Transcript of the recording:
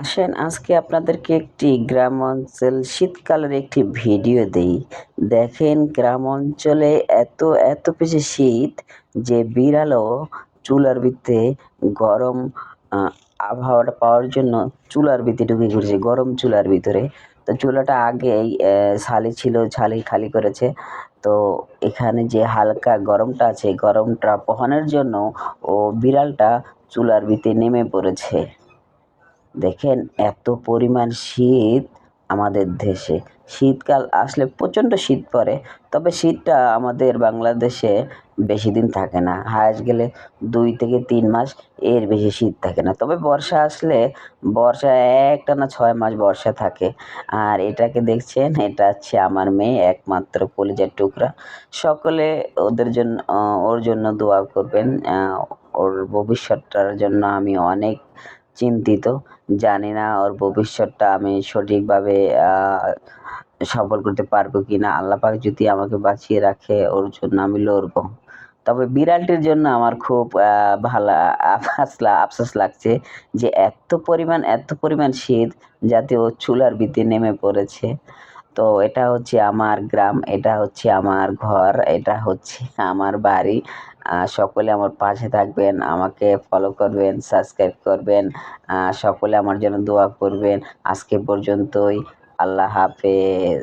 আসেন, আজকে আপনাদেরকে একটি গ্রাম অঞ্চল শীতকালের একটি ভিডিও দেই। দেখেন গ্রাম অঞ্চলে এত এত বেশি শীত যে বিড়ালও চুলার ভিতরে গরম আবহাওয়াটা পাওয়ার জন্য চুলার ভিতরে ঢুকে ঘুরছে গরম চুলার ভিতরে। তো চুলাটা আগেই ছালি ছিল ছালি খালি করেছে। তো এখানে যে হালকা গরমটা আছে, গরমটা পোহানোর জন্য ও বিড়ালটা চুলার ভিতরে নেমে পড়েছে। দেখেন, এত পরিমাণ শীত আমাদের দেশে। শীতকাল আসলে প্রচণ্ড শীত পড়ে, তবে শীতটা আমাদের বাংলাদেশে বেশি দিন থাকে না। হায়েস্ট গেলে দুই থেকে তিন মাস এর বেশি শীত থাকে না। তবে বর্ষা আসলে বর্ষা একটানা ছয় মাস বর্ষা থাকে। আর এটাকে দেখছেন, এটা হচ্ছে আমার মেয়ে, একমাত্র কলিজার টুকরা। সকলে ওদের জন্য, ওর জন্য দোয়া করবেন। ওর ভবিষ্যৎটার জন্য আমি অনেক চিন্তিত। জানি না ওর ভবিষ্যৎটা আমি সঠিকভাবে সফল করতে পারব কি না আল্লাপাক যদি আমাকে বাঁচিয়ে রাখে, ওর জন্য আমি লড়বো। তবে বিড়ালটির জন্য আমার খুব ভালো আফসোস আফসোস লাগছে যে এত পরিমাণ এত পরিমাণ শীত যাতে ও চুলার ভিতরে নেমে পড়েছে। তো এটা হচ্ছে আমার গ্রাম, এটা হচ্ছে আমার ঘর, এটা হচ্ছে আমার বাড়ি। সকলে আমার পাশে থাকবেন, আমাকে ফলো করবেন সাবস্ক্রাইব করবেন সকলে আমার জন্য দোয়া করবেন। আজকে পর্যন্তই, আল্লাহ হাফেজ।